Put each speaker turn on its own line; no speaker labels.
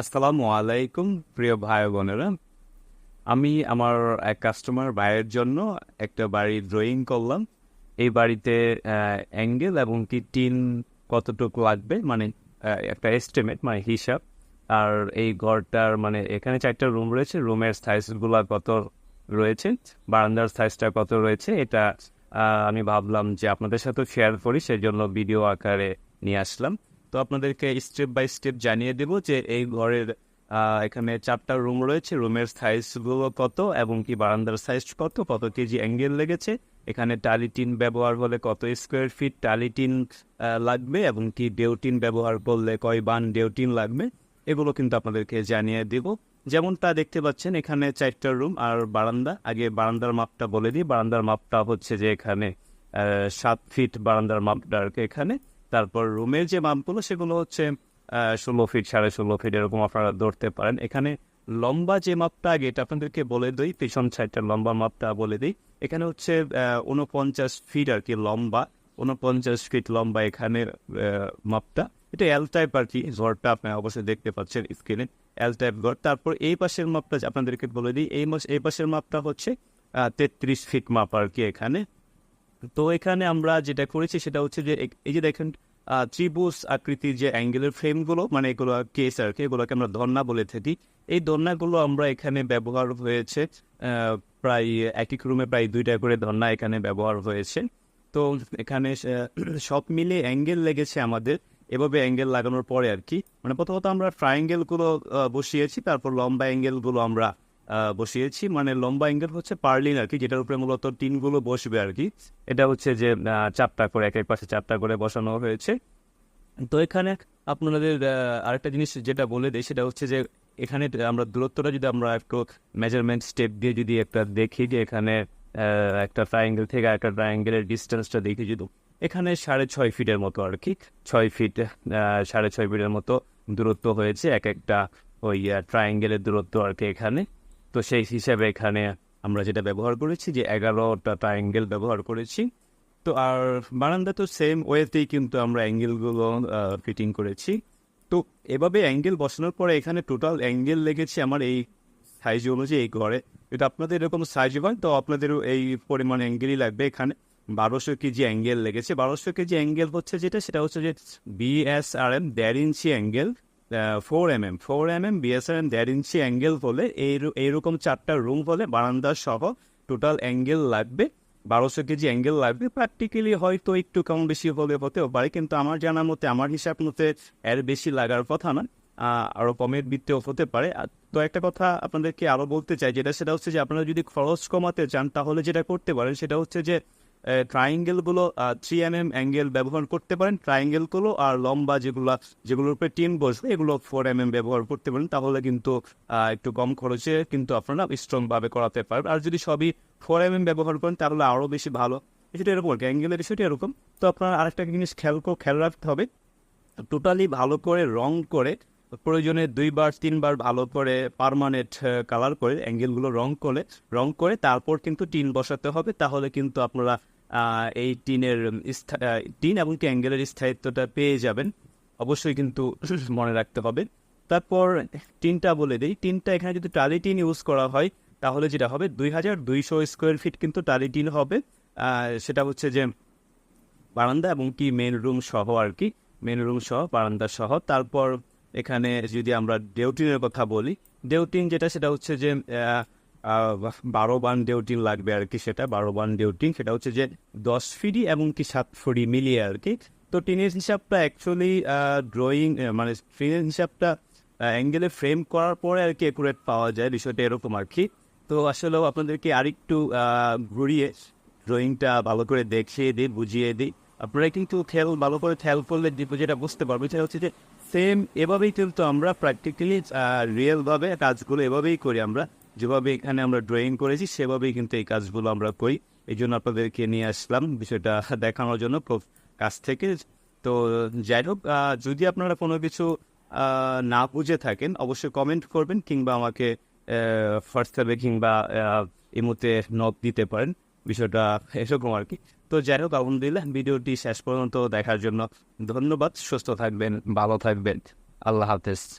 আসসালামু আলাইকুম, প্রিয় ভাই বোনেরা। আমি আমার এক কাস্টমার ভাইয়ের জন্য একটা বাড়ি ড্রয়িং করলাম। এই বাড়িতে অ্যাঙ্গেল এবং কি টিন কতটুকু লাগবে মানে একটা এস্টিমেট মানে হিসাব। আর এই ঘরটার মানে এখানে চারটা রুম রয়েছে। রুমের সাইজগুলো কত রয়েছে, বারান্দার সাইজটা কত রয়েছে, এটা আমি ভাবলাম যে আপনাদের সাথেও শেয়ার করি সেই জন্য ভিডিও আকারে নিয়ে আসলাম। তো আপনাদেরকে স্টেপ বাই স্টেপ জানিয়ে দেব যে এই ঘরের এখানে চারটা রুম রয়েছে। রুমের সাইজগুলো কত এবং কি বারান্দার সাইজ কত কত কেজি অ্যাঙ্গেল লেগেছে? এখানে টালিটিন ব্যবহার হলে কত স্কোয়ার ফিট টালিটিন লাগবে এবং কি ডেউটিন ব্যবহার করলে কয় বান ডেউটিন লাগবে? এগুলো কিন্তু আপনাদেরকে জানিয়ে দেব। যেমন তা দেখতে পাচ্ছেন, এখানে চারটা রুম আর বারান্দা। আগে বারান্দার মাপটা বলে দিই। বারান্দার মাপটা হচ্ছে যে এখানে সাত ফিট বারান্দার মাপটা আর এখানে। তারপর রুমের যে মাপগুলো সেগুলো হচ্ছে ষোলো ফিট সাড়ে ষোলো ফিট এরকম আপনারা ধরতে পারেন। এখানে লম্বা যে মাপটা, আগে এটা আপনাদেরকে বলে দিই, পিছন সাইডটার লম্বা মাপটা বলে দিই। এখানে হচ্ছে উনপঞ্চাশ ফিট আর কি লম্বা উনপঞ্চাশ ফিট লম্বা এখানে মাপটা। এটা এল টাইপ আর কি, ঘরটা আপনি অবশ্যই দেখতে পাচ্ছেন স্ক্রিনে এল টাইপ ঘর। তারপর এই পাশের মাপটা আপনাদেরকে বলে দিই, এই এই পাশের মাপটা হচ্ছে তেত্রিশ ফিট মাপ আর কি এখানে। তো এখানে আমরা যেটা করেছি সেটা হচ্ছে যে এই যে দেখেন ত্রিভুজ আকৃতির যে অ্যাঙ্গেলের ফ্রেমগুলো মানে এগুলো কেস আর কি, এগুলোকে আমরা ধর্না বলে থাকি। এই ধর্নাগুলো আমরা এখানে ব্যবহার হয়েছে প্রায় এক এক রুমে প্রায় দুইটা করে ধর্না এখানে ব্যবহার হয়েছে। তো এখানে সব মিলে অ্যাঙ্গেল লেগেছে আমাদের। এভাবে অ্যাঙ্গেল লাগানোর পরে আর কি মানে প্রথমত আমরা ট্রায়াঙ্গেলগুলো বসিয়েছি, তারপর লম্বা অ্যাঙ্গেলগুলো আমরা বসিয়েছি। মানে লম্বা অ্যাঙ্গেল হচ্ছে পার্লিন আর কি যেটার উপরে মূলত টিনগুলো বসবে আর কি। এটা হচ্ছে যে চারটা করে এক এক পাশে চারটা করে বসানো হয়েছে। তো এখানে আপনাদের আরেকটা জিনিস যেটা বলে দেয় সেটা হচ্ছে যে, এখানে আমরা দূরত্বটা যদি আমরা একটু মেজারমেন্ট স্টেপ দিয়ে যদি একটা দেখি যে এখানে একটা ট্রায়াঙ্গেল থেকে একটা ট্রায়াঙ্গেলের ডিস্টেন্সটা দেখি যদি, এখানে সাড়ে ছয় ফিটের মতো আর কি। ছয় ফিট সাড়ে ছয় ফিটের মতো দূরত্ব হয়েছে, এক একটা ওই ট্রায়াঙ্গেলের দূরত্ব আর কি এখানে। তো সেই হিসাবে এখানে আমরা যেটা ব্যবহার করেছি, যে এগারোটা ট্রায়াঙ্গেল ব্যবহার করেছি। তো আর বারান্দা তো সেম ওয়েতেই কিন্তু আমরা অ্যাঙ্গেলগুলো ফিটিং করেছি। তো এভাবে অ্যাঙ্গেল বসানোর পরে এখানে টোটাল অ্যাঙ্গেল লেগেছে আমার এই সাইজ অনুযায়ী এই ঘরে যদি আপনাদের এরকম সাইজ হয়, তো আপনাদেরও এই পরিমাণ অ্যাঙ্গেলই লাগবে এখানে। বারোশো কেজি অ্যাঙ্গেল লেগেছে। বারোশো কেজি অ্যাঙ্গেল হচ্ছে যেটা? সেটা হচ্ছে যে বিএসআরএম দেড় inch angle four M M four M M BSRM দেড় ইঞ্চি অ্যাঙ্গেল হলে এই এইরকম চারটা রুম হলে বারান্দা সহ টোটাল অ্যাঙ্গেল লাগবে, বারোশো কেজি অ্যাঙ্গেল লাগবে। প্র্যাকটিক্যালি হয়তো একটু কম বেশি হলে হতেও পারে, কিন্তু আমার জানার মতে, আমার হিসাব মতে এর বেশি লাগার কথা না আরও আরও কমের বৃত্তেও হতে পারে। তো একটা কথা আপনাদেরকে আরও বলতে চাই, যেটা সেটা হচ্ছে যে আপনারা যদি খরচ কমাতে চান, তাহলে যেটা করতে পারেন, সেটা হচ্ছে যে ট্রাইঙ্গেলগুলো থ্রি এম এম অ্যাঙ্গেল ব্যবহার করতে পারেন। ট্রাইঙ্গেলগুলো আর লম্বা যেগুলো, যেগুলোর উপরে টিন বসবে, এগুলো ফোর এম এম ব্যবহার করতে পারেন। তাহলে কিন্তু একটু কম খরচে কিন্তু আপনারা স্ট্রংভাবে করাতে পারবেন। আর যদি সবই ফোর এম এম ব্যবহার করেন, তাহলে আরও বেশি ভালো। বিষয়টা এরকম আর কি অ্যাঙ্গেলের বিষয়টা এরকম। তো আপনার আরেকটা জিনিস খেয়াল খেয়াল রাখতে হবে টোটালি ভালো করে রং করে প্রয়োজনে দুইবার, তিনবার ভালো করে পারমানেন্ট কালার করে অ্যাঙ্গেলগুলো রং করে রং করে তারপর কিন্তু টিন বসাতে হবে। তাহলে কিন্তু আপনারা এই টিনের টিন এবং কি অ্যাঙ্গেলের স্থায়িত্বটা পেয়ে যাবেন। অবশ্যই কিন্তু মনে রাখতে হবে। তারপর টিনটা বলে দিই, টিনটা এখানে যদি টালি টিন ইউজ করা হয়, তাহলে যেটা হবে, দুই হাজার দুইশো স্কোয়ার ফিট কিন্তু টালি টিন হবে। সেটা হচ্ছে যে বারান্দা এবং কি মেন রুম সহ আর কি মেন রুম সহ, বারান্দা সহ। তারপর এখানে যদি আমরা ডেউটিনের কথা বলি ডেউটিন যেটা সেটা হচ্ছে যে বারো বান ডেউটিন লাগবে আর কি সেটা, বারো বান ডেউটিন সেটা হচ্ছে যে দশ ফিডি এবং কি সাত ফুডি মিলিয়ে আর কি। তো টিনের হিসাবটা অ্যাকচুয়ালি ড্রয়িং মানে টিনের হিসাবটা অ্যাঙ্গেলে ফ্রেম করার পরে আর কি একুরেট পাওয়া যায় বিষয়টা এরকম আর কি। তো আসলেও আপনাদেরকে আরেকটু ঘুরিয়ে ড্রয়িংটা ভালো করে দেখিয়ে দিই, বুঝিয়ে দিই। আপনারা কিন্তু খেয়াল, ভালো করে খেয়াল করলে যেটা বুঝতে পারবে সেটা হচ্ছে যে সেম এভাবেই কিন্তু আমরা প্র্যাকটিক্যালি রিয়েলভাবে কাজগুলো এভাবেই করি আমরা। যেভাবে এখানে আমরা ড্রয়িং করেছি, সেভাবেই কিন্তু এই কাজগুলো আমরা করি। এই জন্য আপনাদেরকে নিয়ে আসলাম বিষয়টা দেখানোর জন্য কাছ থেকে। তো যাই হোক যদি আপনারা কোনো কিছু না বুঝে থাকেন, অবশ্যই কমেন্ট করবেন কিংবা আমাকে হোয়াটসঅ্যাপে কিংবা ইমোতে নক দিতে পারেন। বিষয়টা এরকম আর কি। তো যাই হোক আলহামদুলিল্লাহ ভিডিওটি শেষ পর্যন্ত দেখার জন্য ধন্যবাদ। সুস্থ থাকবেন, ভালো থাকবেন। আল্লাহ হাফেজ।